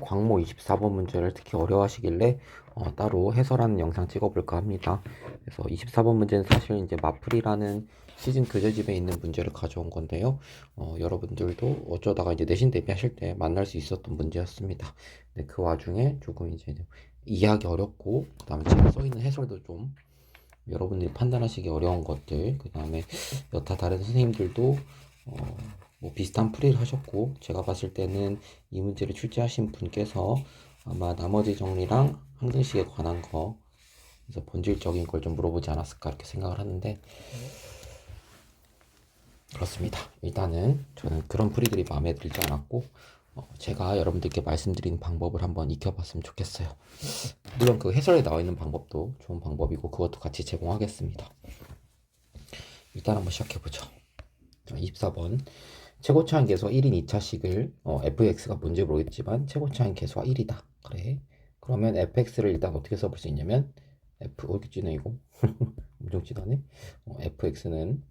광모 24번 문제를 특히 어려워하시길래 어, 따로 해설하는 영상 찍어볼까 합니다. 그래서 24번 문제는 사실 이제 마플이라는 시즌 교재집에 있는 문제를 가져온 건데요. 어, 여러분들도 어쩌다가 이제 내신 대비하실 때 만날 수 있었던 문제였습니다. 근데 그 와중에 조금 이제 이해하기 어렵고 그다음에 제가 써 있는 해설도 좀 여러분들이 판단하시기 어려운 것들 그다음에 여타 다른 선생님들도 어, 뭐 비슷한 풀이를 하셨고 제가 봤을 때는 이 문제를 출제하신 분께서 아마 나머지 정리랑 항등식에 관한 거 그래서 본질적인 걸 좀 물어보지 않았을까 이렇게 생각을 하는데 그렇습니다. 일단은 저는 그런 풀이들이 마음에 들지 않았고 어, 제가 여러분들께 말씀드린 방법을 한번 익혀봤으면 좋겠어요. 물론 그 해설에 나와 있는 방법도 좋은 방법이고 그것도 같이 제공하겠습니다. 일단 한번 시작해보죠. 24번 최고차항 계수와 1인 2차식을 어, fx가 뭔지 모르겠지만 최고차항 계수와 1이다. 그래. 그러면 fx를 일단 어떻게 써볼 수 있냐면 f 어, 이렇게 찌네 이거 엄청 찌다네. 어, fx는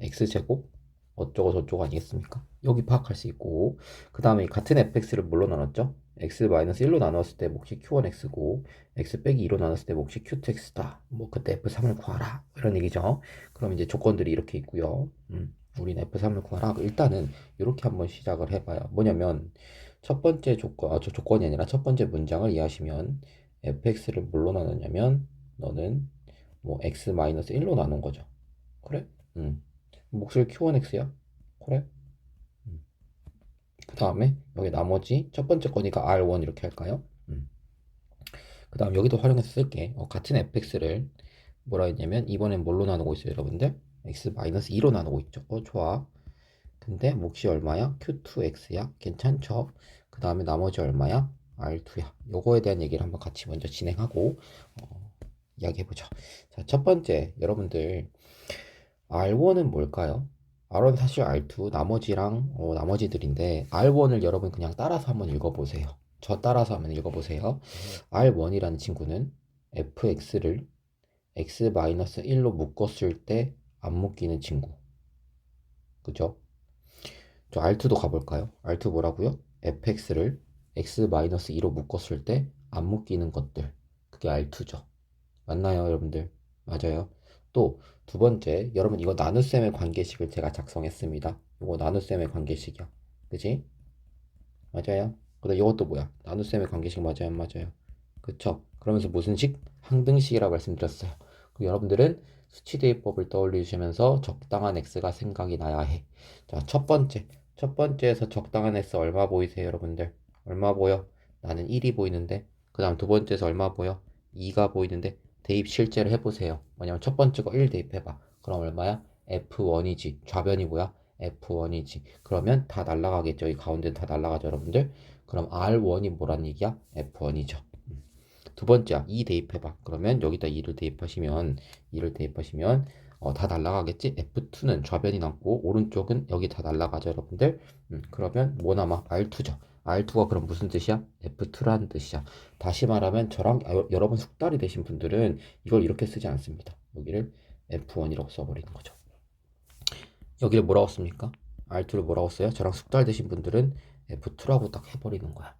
x제곱 어쩌고 저쩌고 아니겠습니까? 여기 파악할 수 있고 그 다음에 같은 fx를 뭘로 나눴죠? x-1로 나눴을 때 몫이 q1x고 x 빼기 2로 나눴을 때 몫이 q2x다. 뭐 그때 f3을 구하라 이런 얘기죠. 그럼 이제 조건들이 이렇게 있고요. 음, 우리는 f3을 구하라. 일단은 이렇게 한번 시작을 해봐요. 뭐냐면 첫 번째 조건, 아, 저 조건이 아니라 첫 번째 문장을 이해하시면 fx를 뭘로 나눴냐면 너는 뭐 x-1로 나눈 거죠. 그래? 음. 몫을 q1x야? 그래? 음. 그 다음에 여기 나머지 첫 번째 거니까 r1 이렇게 할까요? 음. 그 다음 여기도 활용해서 쓸게. 어, 같은 fx를 뭐라 했냐면 이번엔 뭘로 나누고 있어요, 여러분들? X-2로 나누고 있죠. 어, 좋아. 근데 몫이 얼마야? q2x야? 괜찮죠? 그 다음에 나머지 얼마야? r2야. 요거에 대한 얘기를 한번 같이 먼저 진행하고 어, 이야기해보죠. 자, 첫 번째 여러분들 R1은 뭘까요? R1 사실 R2 나머지랑 어, 나머지들인데 R1을 여러분 그냥 따라서 한번 읽어보세요. 저 따라서 한번 읽어보세요. R1이라는 친구는 fx를 x-1로 묶었을 때 안 묶이는 친구. 그죠? 저 R2도 가볼까요? R2 뭐라고요? fx를 x-2로 묶었을 때 안 묶이는 것들. 그게 R2죠. 맞나요, 여러분들? 맞아요. 또 두 번째, 여러분 이거 나눗셈의 관계식을 제가 작성했습니다. 이거 나눗셈의 관계식이야. 그지? 맞아요. 근데 이것도 뭐야? 나눗셈의 관계식 맞아요, 안 맞아요? 그쵸? 그러면서 무슨 식? 항등식이라고 말씀드렸어요. 여러분들은 수치대입법을 떠올리시면서 적당한 x가 생각이 나야 해. 자, 첫 번째. 첫 번째에서 적당한 x 얼마 보이세요, 여러분들? 얼마 보여? 나는 1이 보이는데. 그 다음 두 번째에서 얼마 보여? 2가 보이는데. 대입 실제로 해 보세요. 뭐냐면 첫 번째 거 1 대입해 봐. 그럼 얼마야? F1이지. 좌변이 뭐야? F1이지. 그러면 다 날라가겠죠. 이 가운데 다 날라가죠, 여러분들. 그럼 R1이 뭐란 얘기야? F1이죠. 두 번째야. 2 대입해봐. 그러면 여기다 2를 대입하시면 2를 대입하시면 어, 다 날라가겠지? F2는 좌변이 남고 오른쪽은 여기 다 날라가죠, 여러분들. 음, 그러면 뭐 남아? R2죠. R2가 그럼 무슨 뜻이야? F2라는 뜻이야. 다시 말하면 저랑 아, 여러분 숙달이 되신 분들은 이걸 이렇게 쓰지 않습니다. 여기를 F1이라고 써버리는 거죠. 여기를 뭐라고 씁니까? R2를 뭐라고 써요? 저랑 숙달 되신 분들은 F2라고 딱 해버리는 거야.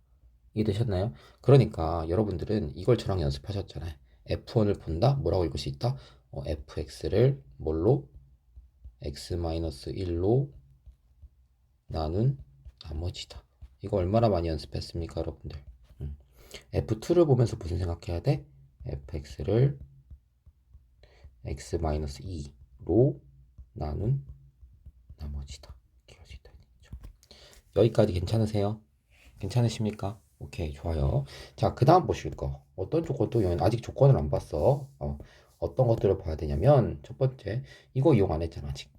이해되셨나요? 그러니까 여러분들은 이걸 저랑 연습하셨잖아요. F1을 본다? 뭐라고 읽을 수 있다? 어, fx를 뭘로? x-1로 나눈 나머지다. 이거 얼마나 많이 연습했습니까, 여러분들? 음. F2를 보면서 무슨 생각해야 돼? fx를 x-2로 나눈 나머지다. 여기까지 괜찮으세요? 괜찮으십니까? 오케이, 좋아요. 자, 그 다음 보실 거. 어떤 조건도 아직 조건을 안 봤어. 어, 어떤 것들을 봐야 되냐면, 첫 번째, 이거 이용 안 했잖아, 아직.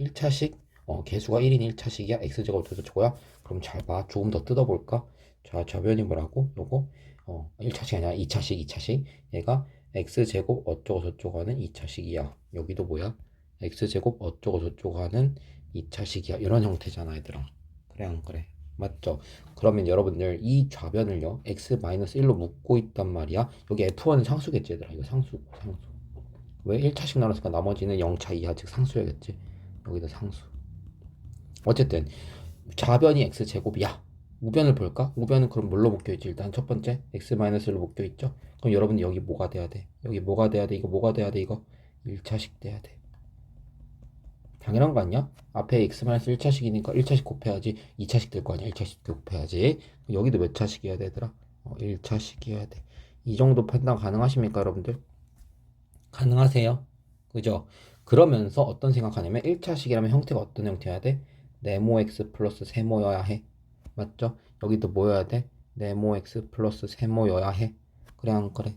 1차식, 어, 개수가 1인 1차식이야. x제곱 저쩌고야. 그럼 잘 봐. 조금 더 뜯어볼까? 자, 저변이 뭐라고? 요거, 어, 1차식이 아니라 2차식, 2차식. 얘가 x제곱 어쩌고 저쩌고 하는 2차식이야. 여기도 뭐야? x제곱 어쩌고 저쩌고 하는 2차식이야. 이런 형태잖아, 얘들아. 그래, 안 그래? 맞죠? 그러면 여러분들 이 좌변을요 x-1로 묶고 있단 말이야 여기 f1은 상수겠지 얘들아 이거 상수 상수 왜 1차씩 나눴으니까 나머지는 0차 이하 즉 상수여야겠지 여기도 상수 어쨌든 좌변이 x제곱이야 우변을 볼까? 우변은 그럼 뭘로 묶여있지? 일단 첫 번째 x-1로 묶여있죠? 그럼 여러분 여기 뭐가 돼야 돼? 여기 뭐가 돼야 돼? 이거 뭐가 돼야 돼? 이거 1차식 돼야 돼. 당연한 거 아니야? 앞에 x-1차식이니까 1차식 곱해야지 2차식 될 거 아니야? 1차식 곱해야지. 여기도 몇 차식이어야 되더라? 어, 1차식이어야 돼. 이 정도 판단 가능하십니까, 여러분들? 가능하세요? 그죠? 그러면서 어떤 생각하냐면 1차식이라면 형태가 어떤 형태여야 돼? 네모 x 플러스 세모여야 해. 맞죠? 여기도 뭐여야 돼? 네모 x 플러스 세모여야 해. 그래 안 그래?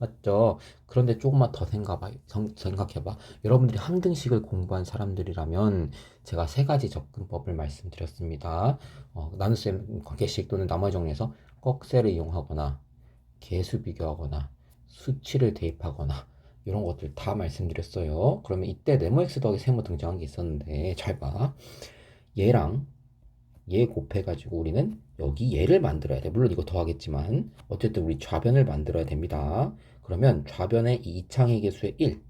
맞죠? 그런데 조금만 더 생각해봐. 성- 생각해봐. 여러분들이 항등식을 공부한 사람들이라면 제가 세 가지 접근법을 말씀드렸습니다. 어, 나눗셈 관계식 또는 나머지 정리해서 꺽쇠를 이용하거나 개수 비교하거나 수치를 대입하거나 이런 것들 다 말씀드렸어요. 그러면 이때 네모 x 더하기 세모 등장한 게 있었는데 잘 봐. 얘랑 얘 곱해가지고 우리는 여기 얘를 만들어야 돼. 물론 이거 더하겠지만 어쨌든 우리 좌변을 만들어야 됩니다. 그러면 좌변의 이 이창의 개수의 1,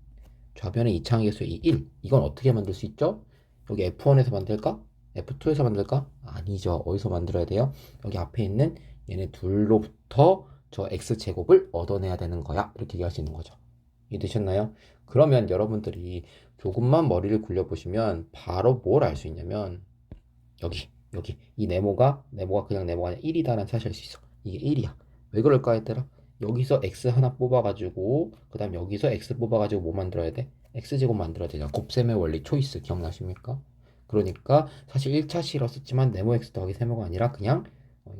좌변의 이창의 개수의 이 1, 이건 어떻게 만들 수 있죠? 여기 F1에서 만들까? F2에서 만들까? 아니죠. 어디서 만들어야 돼요? 여기 앞에 있는 얘네 둘로부터 저 x제곱을 얻어내야 되는 거야. 이렇게 얘기할 수 있는 거죠. 이해되셨나요? 그러면 여러분들이 조금만 머리를 굴려보시면 바로 뭘 알 수 있냐면 여기 여기 이 네모가 네모가 그냥 네모가 아니라 1이다라는 사실을 알수 있어. 이게 1이야. 왜 그럴까 했더라? 여기서 x 하나 뽑아가지고 그 다음 여기서 x 뽑아가지고 뭐 만들어야 돼? x제곱 만들어야 되잖아. 곱셈의 원리 초이스 기억나십니까? 그러니까 사실 1차식이라 썼지만 네모 x 더하기 세모가 아니라 그냥 어,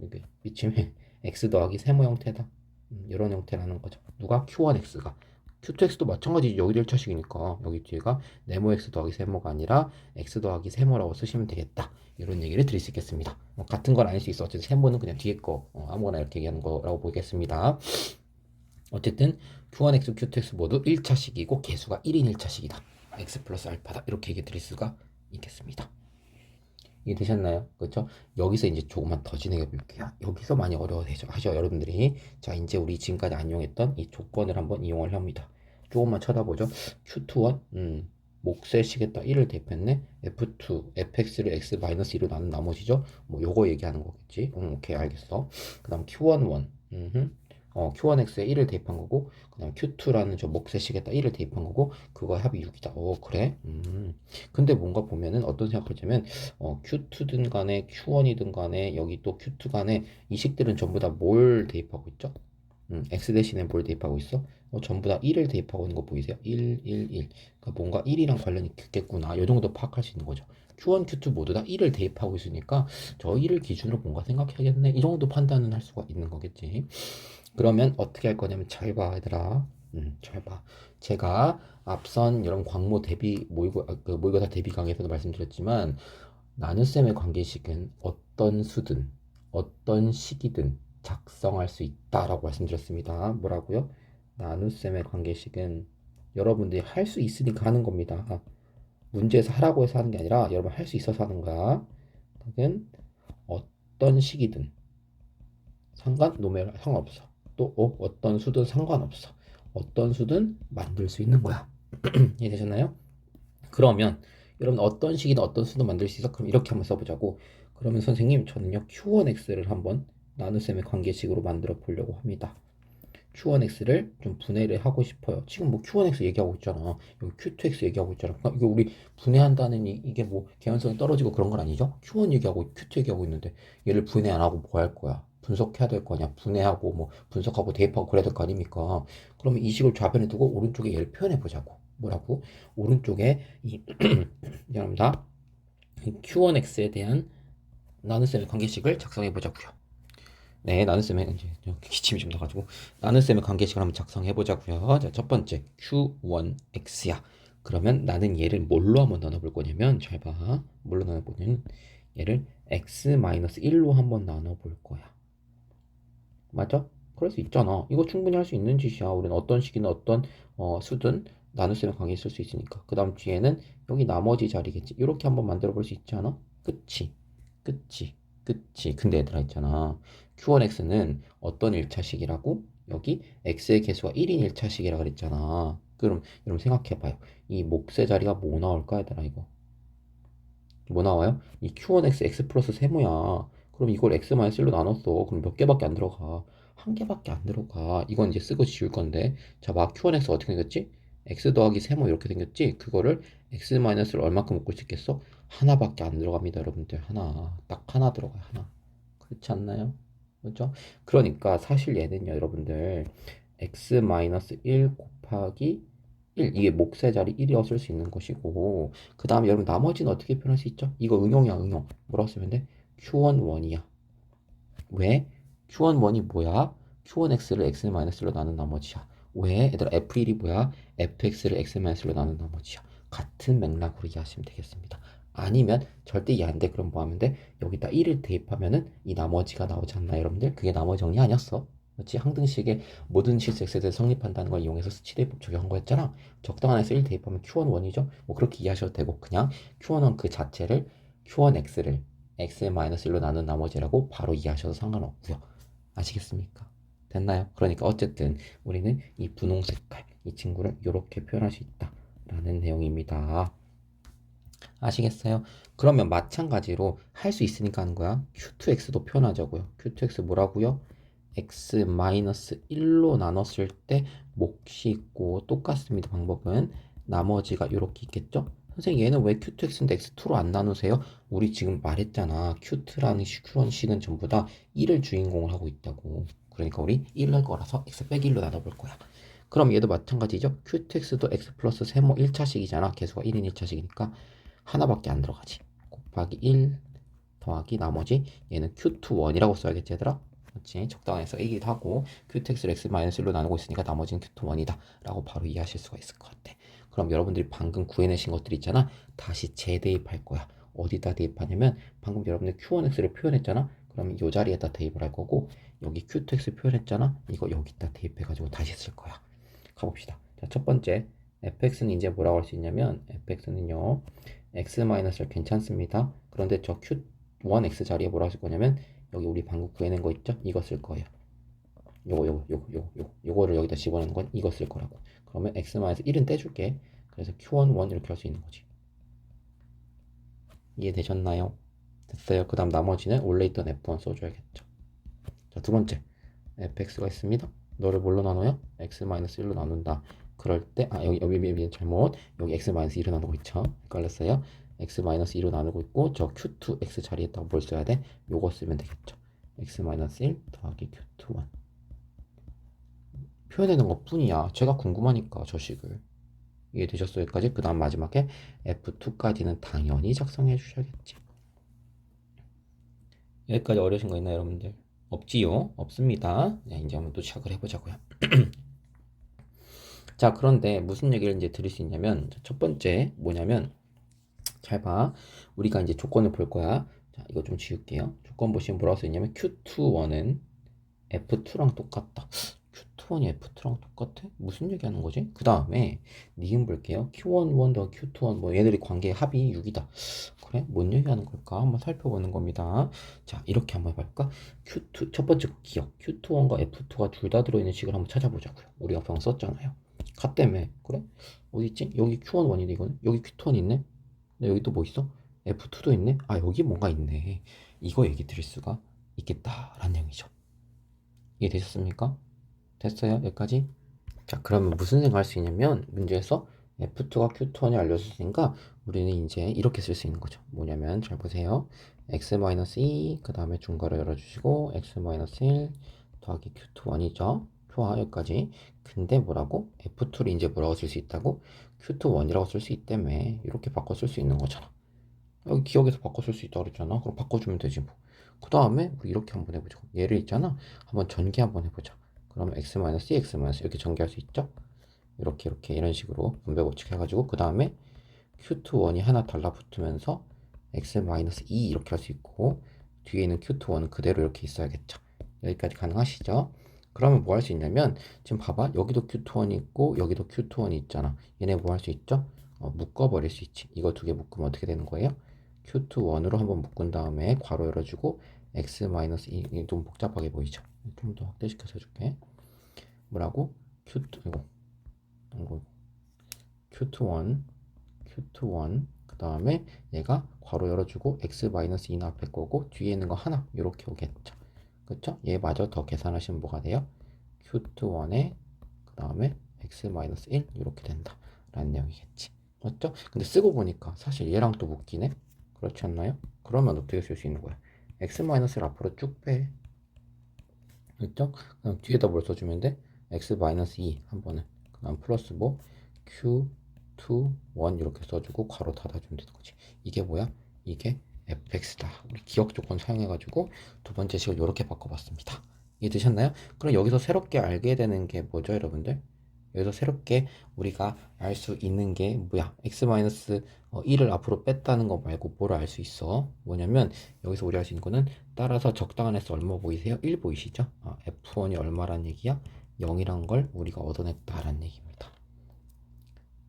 이게, 미침에 x 더하기 세모 형태다. 음, 이런 형태라는 거죠. 누가 q1x가 q2x도 마찬가지지 여기도 1차식이니까 여기 뒤에가 네모 x 더하기 세모가 아니라 x 더하기 세모라고 쓰시면 되겠다. 이런 얘기를 드릴 수 있겠습니다. 뭐 같은 건 아닐 수 있어. 어쨌든 세모는 그냥 뒤에 거 어, 아무거나 이렇게 얘기하는 거라고 보겠습니다. 어쨌든 q1x, q2x 모두 1차식이고 개수가 1인 1차식이다. x 플러스 알파다. 이렇게 얘기 드릴 수가 있겠습니다. 이해 되셨나요? 그렇죠? 여기서 이제 조금만 더 진행해 볼게요. 여기서 많이 어려워하죠. 하죠, 여러분들이. 자, 이제 우리 지금까지 안 이용했던 이 조건을 한번 이용을 합니다. 조금만 쳐다보죠. Q2원, 음, 몫의식에다 1을 대입했네. F2, fx를 x-2로 나눈 나머지죠. 뭐 요거 얘기하는 거겠지. 음, 오케이, 알겠어. 그 다음 Q1, 원, 음흠. 어, Q1x에 1을 대입한 거고, 그 다음 Q2라는 저 몫의식에다 1을 대입한 거고, 그거 합이 6이다. 오, 그래? 음. 근데 뭔가 보면은 어떤 생각을 하냐면, 어, Q2든 간에 Q1이든 간에 여기 또 Q2 간에 이 식들은 전부 다 뭘 대입하고 있죠? 음, X 대신에 뭘 대입하고 있어? 어, 전부 다 1을 대입하고 있는 거 보이세요? 1, 1, 1. 그러니까 뭔가 1이랑 관련이 있겠구나. 요 정도 파악할 수 있는 거죠. Q1, Q2 모두 다 1을 대입하고 있으니까 저 1을 기준으로 뭔가 생각해야겠네. 이 정도 판단은 할 수가 있는 거겠지. 그러면 어떻게 할 거냐면 잘 봐, 얘들아. 음, 잘 봐. 제가 앞선 이런 광모 대비 모의고 아, 그 모의고사 대비 강의에서도 말씀드렸지만 나눗셈의 관계식은 어떤 수든 어떤 시기든 작성할 수 있다라고 말씀드렸습니다. 뭐라고요? 나눗셈의 관계식은 여러분들이 할 수 있으니까 하는 겁니다. 문제에서 하라고 해서 하는 게 아니라 여러분 할 수 있어서 하는 거야. 그건 어떤 시기든 상관 노멜 상관없어. 또 어, 어떤 수든 상관없어. 어떤 수든 만들 수 있는 거야. 이해되셨나요? 그러면 여러분 어떤 식이든 어떤 수든 만들 수 있어? 그럼 이렇게 한번 써보자고. 그러면 선생님 저는요 Q1X를 한번 나눗셈의 관계식으로 만들어 보려고 합니다. Q1X를 좀 분해를 하고 싶어요. 지금 뭐 Q1X 얘기하고 있잖아. 여기 Q2X 얘기하고 있잖아. 그러니까 이거 우리 분해한다는 이, 이게 뭐 개연성이 떨어지고 그런 건 아니죠? Q1 얘기하고 Q2 얘기하고 있는데 얘를 분해 안 하고 뭐 할 거야? 분석해야 될 거냐? 분해하고 뭐 분석하고 대입하고 그래야 될 거 아닙니까? 그러면 이 식을 좌변에 두고 오른쪽에 얘를 표현해 보자고. 뭐라고? 오른쪽에 이 미안합니다. 이 Q1X에 대한 나눗셈의 관계식을 작성해 보자고요. 네, 나눗셈의 이제 기침이 좀 나가지고 나눗셈의 관계식을 한번 작성해 보자고요. 자, 첫 번째 Q1X야. 그러면 나는 얘를 뭘로 한번 나눠 볼 거냐면 잘 봐. 뭘로 나눠 보냐면 얘를 x-1로 한번 나눠 볼 거야. 맞아? 그럴 수 있잖아. 이거 충분히 할 수 있는 짓이야. 우리는 어떤 식이나 어떤 어, 수든 나눗셈의 관계 쓸수 있으니까. 그 다음 뒤에는 여기 나머지 자리겠지. 이렇게 한번 만들어 볼 수 있지 않아? 그치? 그치? 그치? 근데 얘들아 있잖아. Q1X는 어떤 1차식이라고? 여기 X의 개수가 1인 1차식이라 그랬잖아. 그럼 여러분 생각해봐요. 이 몫의 자리가 뭐 나올까 얘들아 이거? 뭐 나와요? 이 Q1X X 플러스 세모야. 그럼 이걸 x-1로 나눴어. 그럼 몇 개밖에 안 들어가? 한 개밖에 안 들어가. 이건 이제 쓰고 지울 건데. 자, 막 q1x 어떻게 생겼지? x 더하기 세모 이렇게 생겼지? 그거를 x-를 얼마큼 묶을 수 있겠어? 하나밖에 안 들어갑니다, 여러분들. 하나. 딱 하나 들어가요, 하나. 그렇지 않나요? 그렇죠? 그러니까 사실 얘는요, 여러분들. x-1 곱하기 1 이게 몫의 자리 1이었을 수 있는 것이고 그 다음에 여러분 나머지는 어떻게 표현할 수 있죠? 이거 응용이야 응용 뭐라고 쓰면 돼? q1 원이야 왜? q1 원이 뭐야? q1x를 x-로 나눈 나머지야 왜? 얘들아 f1이 뭐야? fx를 x-로 나눈 나머지야 같은 맥락으로 이해하시면 되겠습니다 아니면 절대 이해 안돼 그럼 뭐 하면 돼? 여기다 1을 대입하면은 이 나머지가 나오지 않나 여러분들? 그게 나머지 정리 아니었어 그렇지? 항등식의 모든 실수 x에 대해서 성립한다는 걸 이용해서 스치대입법 적용한 거였잖아. 적당한 에서 1 대입하면 q1 원이죠. 뭐 그렇게 이해하셔도 되고 그냥 q1은 그 자체를 q1 x를 x-1로 나눈 나머지라고 바로 이해하셔도 상관없고요. 아시겠습니까? 됐나요? 그러니까 어쨌든 우리는 이 분홍 색깔 이 친구를 이렇게 표현할 수 있다라는 내용입니다. 아시겠어요? 그러면 마찬가지로 할 수 있으니까 하는 거야. q2x도 표현하자고요. q2x 뭐라고요? x-1로 나눴을 때 몫이 있고 똑같습니다. 방법은 나머지가 이렇게 있겠죠? 선생님 얘는 왜 q2x인데 x2로 안 나누세요? 우리 지금 말했잖아. q2라는 q1 식은 전부 다 1을 주인공을 하고 있다고. 그러니까 우리 1을 거라서 x 빼기 1로 나눠볼 거야. 그럼 얘도 마찬가지죠. q2x도 x 플러스 세모 1차식이잖아. 개수가 1인 1차식이니까 하나밖에 안 들어가지. 곱하기 1 더하기 나머지 얘는 q21이라고 써야겠지 얘들아? 그렇지 적당해서 이기도 하고 qx를 x-1로 나누고 있으니까 나머지는 q2원이다 라고 바로 이해하실 수가 있을 것 같아. 그럼 여러분들이 방금 구해내신 것들 있잖아. 다시 재대입할 거야. 어디다 대입하냐면 방금 여러분들 q1x를 표현했잖아. 그러면 이 자리에다 대입을 할 거고 여기 q2x 표현했잖아. 이거 여기다 대입해 가지고 다시 쓸 거야. 가봅시다. 자, 첫 번째. fx는 이제 뭐라고 할 수 있냐면 fx는요 x-를 괜찮습니다 그런데 저 q1x 자리에 뭐라고 쓸 거냐면 여기 우리 방금 구해낸 거 있죠? 이거 쓸 거예요. 요거 요거 요거 요거 요거 요거를 여기다 집어넣는 건 이거 쓸 거라고. 그러면 x-1은 떼줄게. 그래서 q1, 1 이렇게 할 수 있는 거지. 이해되셨나요? 됐어요. 그 다음 나머지는 원래 있던 f1 써줘야겠죠. 자, 두 번째. fx가 있습니다. 너를 뭘로 나눠요? x-1로 나눈다. 그럴 때, 아, 여기, 여기, 여기 잘못. 여기 x-1로 나누고 있죠. 헷갈렸어요. x-2로 나누고 있고 저 q2x 자리에다가 뭘 써야 돼? 요거 쓰면 되겠죠. x-1 더하기 q2 1 표현되는 것 뿐이야. 제가 궁금하니까 저 식을 이해되셨어요? 여기까지? 그 다음 마지막에 f2까지는 당연히 작성해 주셔야겠지. 여기까지 어려우신 거 있나요, 여러분들? 없지요? 없습니다. 네, 이제 한번 또 시작을 해보자고요. 자, 그런데 무슨 얘기를 이제 드릴 수 있냐면 첫 번째 뭐냐면 잘 봐. 우리가 이제 조건을 볼 거야. 자, 이거 좀 지울게요. 조건 보시면 뭐라고 써있냐면 Q21은 F2랑 똑같다. Q21이 F2랑 똑같아? 무슨 얘기 하는 거지? 그 다음에 니은 볼게요. Q11 더 Q21 뭐 얘들이 관계 합이 6이다. 그래? 뭔 얘기 하는 걸까? 한번 살펴보는 겁니다. 자, 이렇게 한번 해볼까? Q2 첫 번째 기억. Q21과 F2가 둘 다 들어있는 식을 한번 찾아보자고요. 우리가 방금 썼잖아요. 가 때문에 그래? 어디 있지? 여기 Q11이네 이거는. 여기 Q21 있네. 근데 여기 또 뭐 있어? F2도 있네? 아, 여기 뭔가 있네. 이거 얘기 드릴 수가 있겠다라는 내용이죠. 이해 되셨습니까? 됐어요? 여기까지? 자, 그러면 무슨 생각할 수 있냐면, 문제에서 F2가 Q2이 알려줬으니까, 우리는 이제 이렇게 쓸 수 있는 거죠. 뭐냐면, 잘 보세요. x-2, 그 다음에 중괄호 열어주시고, x-1 더하기 Q2원이죠. 좋아, 여기까지. 근데 뭐라고? F2를 이제 뭐라고 쓸 수 있다고? Q2원이라고 쓸 수 있다며. 이렇게 바꿔 쓸 수 있는 거잖아. 여기 기억에서 바꿔 쓸 수 있다고 그랬잖아. 그럼 바꿔주면 되지 뭐. 그 다음에 우리 이렇게 한번 해보자. 얘를 있잖아. 한번 전개 한번 해보자. 그러면 x-c, x- 이렇게 전개할 수 있죠? 이렇게 이렇게 이런 식으로 분배 법칙 해가지고 그 다음에 Q2원이 하나 달라붙으면서 x-2 이렇게 할 수 있고 뒤에 있는 Q2원은 그대로 이렇게 있어야겠죠. 여기까지 가능하시죠? 그러면 뭐 할 수 있냐면 지금 봐봐 여기도 q2원이 있고 여기도 q2원이 있잖아 얘네 뭐 할 수 있죠? 어, 묶어버릴 수 있지 이거 두 개 묶으면 어떻게 되는 거예요? q2원으로 한번 묶은 다음에 괄호 열어주고 x-2 좀 복잡하게 보이죠? 좀 더 확대시켜서 해줄게 뭐라고? q2 이거 이거 q2원 q2원 그 다음에 얘가 괄호 열어주고 x-2는 앞에 거고 뒤에 있는 거 하나 이렇게 오겠죠. 그쵸? 얘마저 더 계산하시면 뭐가 돼요? q2원에 그 다음에 x-1 이렇게 된다 라는 내용이겠지. 맞죠? 근데 쓰고 보니까 사실 얘랑 또 묶이네? 그렇지 않나요? 그러면 어떻게 쓸 수 있는 거야? x-를 앞으로 쭉 빼. 그죠? 그럼 뒤에다 뭘 써주면 돼? x-2 한 번은 그 다음 플러스 뭐 q 2, 1 이렇게 써주고 괄호 닫아주면 되는 거지. 이게 뭐야? 이게 fx다. 우리 기억 조건 사용해가지고 두 번째 식을 이렇게 바꿔봤습니다. 이해되셨나요? 그럼 여기서 새롭게 알게 되는 게 뭐죠, 여러분들? 여기서 새롭게 우리가 알 수 있는 게 뭐야? x-1을 앞으로 뺐다는 거 말고 뭐를 알 수 있어? 뭐냐면 여기서 우리 알 수 있는 거는 따라서 적당한 s 얼마 보이세요? 1 보이시죠? 아, f1이 얼마란 얘기야? 0이란 걸 우리가 얻어냈다라는 얘기입니다.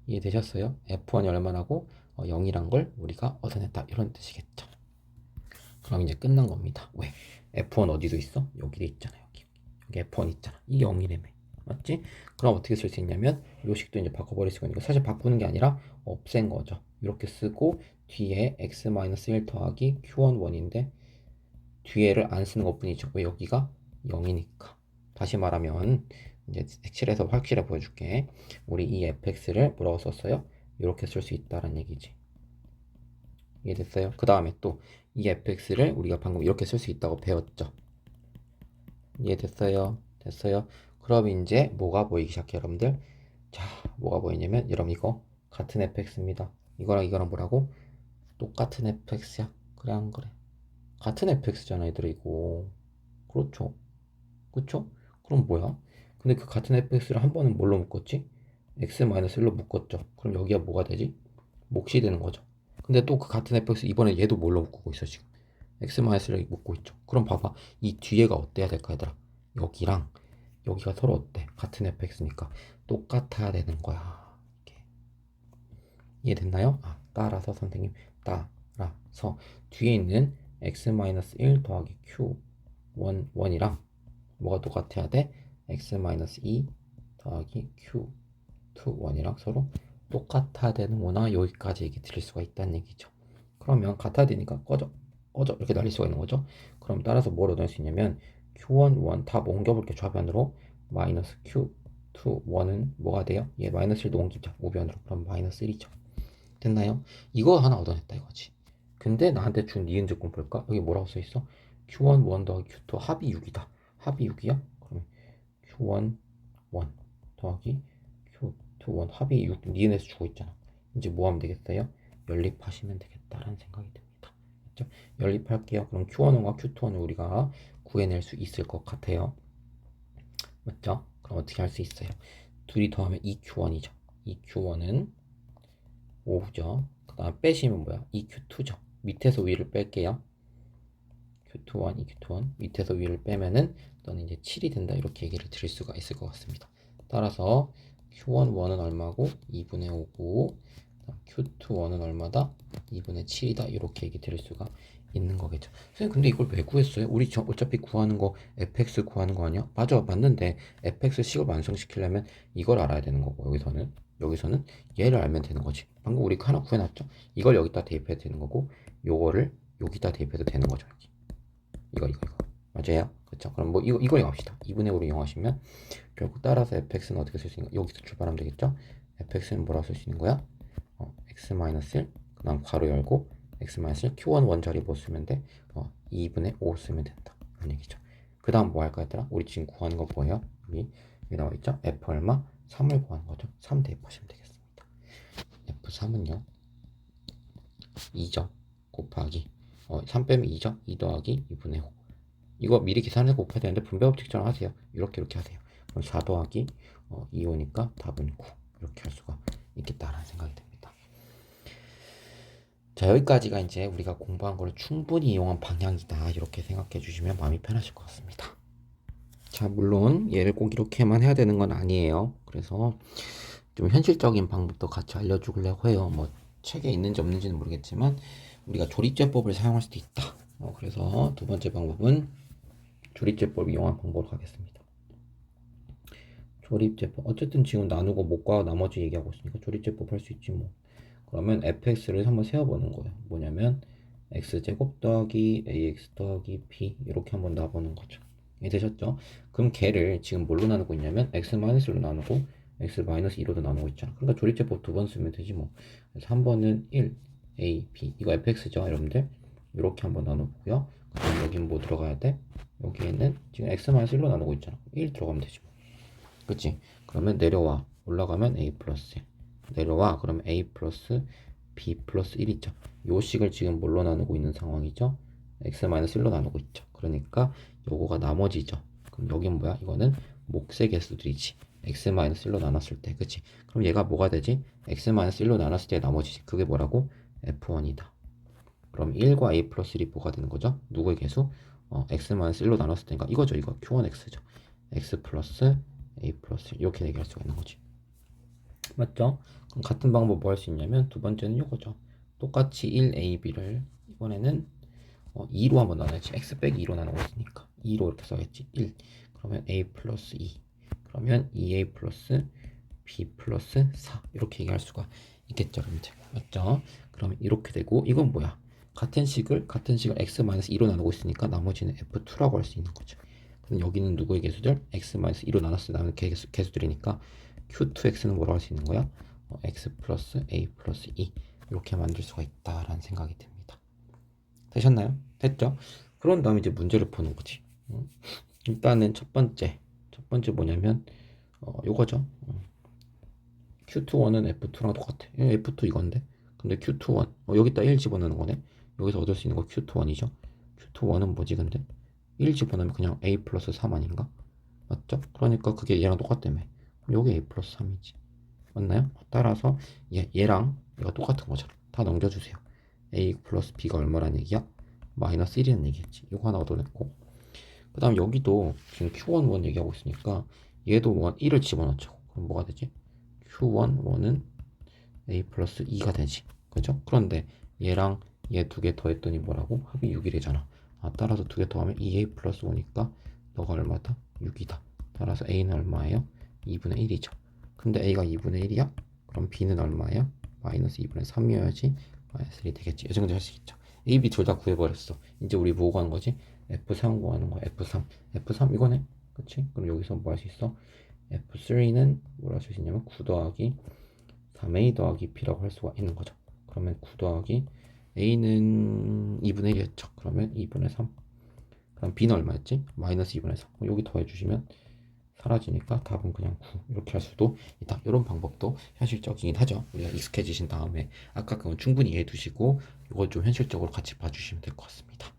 이해되셨어요? F1이 얼마나고 어, 0이란 걸 우리가 얻어냈다 이런 뜻이겠죠. 그럼 이제 끝난 겁니다. 왜? F1 어디도 있어? 여기도 있잖아 여기. 여기 F1 있잖아. 이 0이래매. 맞지? 그럼 어떻게 쓸 수 있냐면 요식도 이제 바꿔버릴 수가 있는 거 사실 바꾸는 게 아니라 없앤 거죠. 이렇게 쓰고 뒤에 x-1 더하기 q1 원인데 뒤에를 안 쓰는 것 뿐이죠. 왜 여기가 0이니까. 다시 말하면 이제 색칠해서 확실해 보여줄게. 우리 이 fx를 뭐라고 썼어요? 이렇게 쓸 수 있다는 얘기지. 이해됐어요? 그 다음에 또 이 fx를 우리가 방금 이렇게 쓸 수 있다고 배웠죠. 이해됐어요? 됐어요? 그럼 이제 뭐가 보이기 시작해 여러분들? 자, 뭐가 보이냐면 여러분 이거 같은 fx입니다. 이거랑 이거랑 뭐라고? 똑같은 fx야. 그래 안 그래? 같은 fx잖아 얘들아 이거. 그렇죠? 그쵸? 그럼 뭐야? 근데 그 같은 fx를 한 번은 뭘로 묶었지? X-1로 묶었죠. 그럼 여기가 뭐가 되지? 몫이 되는 거죠. 근데 또 그 같은 fx 이번에 얘도 뭘로 묶고 있어 지금? x-를 묶고 있죠. 그럼 봐봐. 이 뒤에가 어때야 될까 얘들아? 여기랑 여기가 서로 어때? 같은 fx니까 똑같아야 되는 거야. 이렇게. 이해됐나요? 아, 따라서 선생님 따라서 뒤에 있는 x-1 더하기 q 1, 1이랑 뭐가 똑같아야 돼? x-2 더하기 q 2, 1이랑 서로 똑같아야 되는구나 여기까지 얘기 드릴 수가 있다는 얘기죠. 그러면 같아야 되니까 꺼져 꺼져 이렇게 날릴 수가 있는 거죠. 그럼 따라서 뭘 얻을 수 있냐면 q1, 1다 옮겨볼게 좌변으로 마이너스 q2, 1은 뭐가 돼요? 얘 마이너스 1도 옮기자 우변으로 그럼 마이너스 1이죠. 됐나요? 이거 하나 얻어냈다 이거지. 근데 나한테 준 니은 조건 볼까? 여기 뭐라고 써 있어? q1, 1 더하기 q2 합이 6이다. 합이 6이야? 그러면 q1, 1 더하기 q2, 1 합이 6 니은에서 주고 있잖아. 이제 뭐 하면 되겠어요? 연립하시면 되겠다라는 생각이 듭니다. 그렇죠? 연립할게요. 그럼 q1과 q2는 우리가 구해낼 수 있을 것 같아요. 맞죠? 그럼 어떻게 할 수 있어요? 둘이 더하면 2q1이죠. 2q1은 5죠. 그 다음 빼시면 뭐야? 2q2죠. 밑에서 위를 뺄게요. q21, 2q21 밑에서 위를 빼면은 너는 이제 7이 된다 이렇게 얘기를 드릴 수가 있을 것 같습니다. 따라서 q1, 1은 얼마고 2분의 5고 q2, 1은 얼마다 2분의 7이다 이렇게 얘기 드릴 수가 있는 거겠죠. 선생님 근데 이걸 왜 구했어요? 우리 저 어차피 구하는 거 fx 구하는 거 아니야? 맞아 맞는데 fx 식을 완성시키려면 이걸 알아야 되는 거고 여기서는 여기서는 얘를 알면 되는 거지. 방금 우리 하나 구해놨죠? 이걸 여기다 대입해도 되는 거고 요거를 여기다 대입해도 되는 거죠. 여기. 이거 이거 이거 맞아요? 그렇죠? 그럼 뭐 이거 이거 이용합시다. 2분의 5로 이용하시면 결국 따라서 fx는 어떻게 쓸 수 있는 거? 여기서 출발하면 되겠죠? fx는 뭐라고 쓸 수 있는 거야? 어, x-1 그다음 괄호 열고 x-1 q1 원자리 뭐 쓰면 돼? 어, 2분의 5 쓰면 된다. 그런 얘기죠. 그 다음 뭐 할까 얘들아? 우리 지금 구하는 거 뭐예요? 여기, 여기 나와 있죠? f 얼마? 3을 구하는 거죠. 3 대입하시면 되겠습니다. f3은요. 2죠. 곱하기 어, 3 빼면 2죠. 2 더하기 2분의 5. 이거 미리 계산해서 곱해야 되는데 분배법칙처럼 하세요. 이렇게 이렇게 하세요. 그럼 4 더하기 어, 2, 5니까 답은 9. 이렇게 할 수가 있겠다라는 생각이 듭니다. 자 여기까지가 이제 우리가 공부한 걸 충분히 이용한 방향이다 이렇게 생각해 주시면 마음이 편하실 것 같습니다. 자 물론 얘를 꼭 이렇게만 해야 되는 건 아니에요. 그래서 좀 현실적인 방법도 같이 알려주려고 해요. 뭐 책에 있는지 없는지는 모르겠지만 우리가 조립제법을 사용할 수도 있다. 어, 그래서 두 번째 방법은 조립제법 이용한 방법으로 가겠습니다. 조립제법 어쨌든 지금 나누고 못과 나머지 얘기하고 있으니까 조립제법 할 수 있지 뭐. 그러면 fx를 한번 세워보는 거예요. 뭐냐면 x제곱 더하기 ax 더하기 b 이렇게 한번 놔보는 거죠. 이해되셨죠? 그럼 걔를 지금 뭘로 나누고 있냐면 x-1로 나누고 x-2로도 나누고 있잖아. 그러니까 조립제법 두 번 쓰면 되지 뭐. 그래서 한 번은 1, a, b 이거 fx죠 여러분들. 이렇게 한번 나눠보고요. 그다음 여긴 뭐 들어가야 돼? 여기에는 지금 x-1로 나누고 있잖아. 1 들어가면 되지 뭐. 그치? 그러면 내려와. 올라가면 a 플러스 1. 내려와. 그러면 a 플러스 b 플러스 1 있죠. 요 식을 지금 뭘로 나누고 있는 상황이죠? x-1로 나누고 있죠. 그러니까 요거가 나머지죠. 그럼 여긴 뭐야? 이거는 목세 개수들이지. x-1로 나눴을 때. 그치? 그럼 얘가 뭐가 되지? x-1로 나눴을 때 나머지지. 그게 뭐라고? f1이다. 그럼 1과 a 플러스 1이 뭐가 되는 거죠? 누구의 개수? 어, x-1로 나눴을 때니까 이거죠. 이거 q1x죠. x 플러스 a 플러스 1 이렇게 얘기할 수가 있는 거지. 맞죠? 그럼 같은 방법 뭐 할 수 있냐면 두 번째는 이거죠. 똑같이 1ab를 이번에는 어, 2로 한번 나눠야지. x 빼기 2로 나누고 있으니까 2로 이렇게 써야지. 1. 그러면 a 플러스 2. 그러면 2a 플러스 b 플러스 4 이렇게 얘기할 수가 있겠죠, 여러분들. 맞죠? 그러면 이렇게 되고 이건 뭐야? 같은 식을 같은 식을 x-2로 나누고 있으니까 나머지는 f2라고 할 수 있는 거죠. 그럼 여기는 누구의 개수들? x-2로 나눴을 때 나오는 개수, 개수들이니까 q2x는 뭐라고 할 수 있는 거야? 어, x 플러스 a 플러스 2 이렇게 만들 수가 있다라는 생각이 듭니다. 되셨나요? 됐죠? 그런 다음에 이제 문제를 푸는 거지. 음. 일단은 첫 번째, 첫 번째 뭐냐면 어, 요거죠. 음. Q21은 F2랑 똑같아. 예, F2 이건데. 근데 Q21 어, 여기다 1 집어넣는 거네. 여기서 얻을 수 있는 거 Q21이죠. Q21은 뭐지 근데? 1 집어넣으면 그냥 A 플러스 3 아닌가? 맞죠? 그러니까 그게 얘랑 똑같다며. 여기 A 플러스 3이지. 맞나요? 따라서 얘, 얘랑 얘가 똑같은 거죠. 다 넘겨주세요. A 플러스 B가 얼마란 얘기야? 마이너스 1이라는 얘기겠지. 이거 하나 얻어냈고. 그 다음 여기도 지금 Q1, 1 얘기하고 있으니까 얘도 1, 1을 집어넣죠. 그럼 뭐가 되지? Q1, 1은 A 플러스 2가 되지. 그죠? 그런데 얘랑 얘 두 개 더했더니 뭐라고? 합이 6이래잖아. 아, 따라서 두 개 더하면 2A 플러스 5니까 너가 얼마다? 6이다. 따라서 A는 얼마예요? 2분의 1이죠. 근데 A가 2분의 1이야? 그럼 B는 얼마예요? 마이너스 2분의 3이어야지 마이너스 1이 되겠지. 이 정도 할 수 있죠. A, B 둘 다 구해버렸어. 이제 우리 뭐 구하는 거지? F3 구하는 거야. F3. F3 이거네. 그치? 그럼 여기서 뭐 할 수 있어? F3는 뭐라 할수 있냐면 9 더하기 3A 더하기 B라고 할 수가 있는 거죠. 그러면 9 더하기 A는 2분의 1이었죠. 그러면 2분의 3. 그럼 B는 얼마였지? 마이너스 2분의 3. 여기 더해주시면 사라지니까 답은 그냥 9 이렇게 할 수도 있다. 이런 방법도 현실적이긴 하죠. 우리가 익숙해지신 다음에 아까 그건 충분히 이해해 두시고 이걸 좀 현실적으로 같이 봐주시면 될 것 같습니다.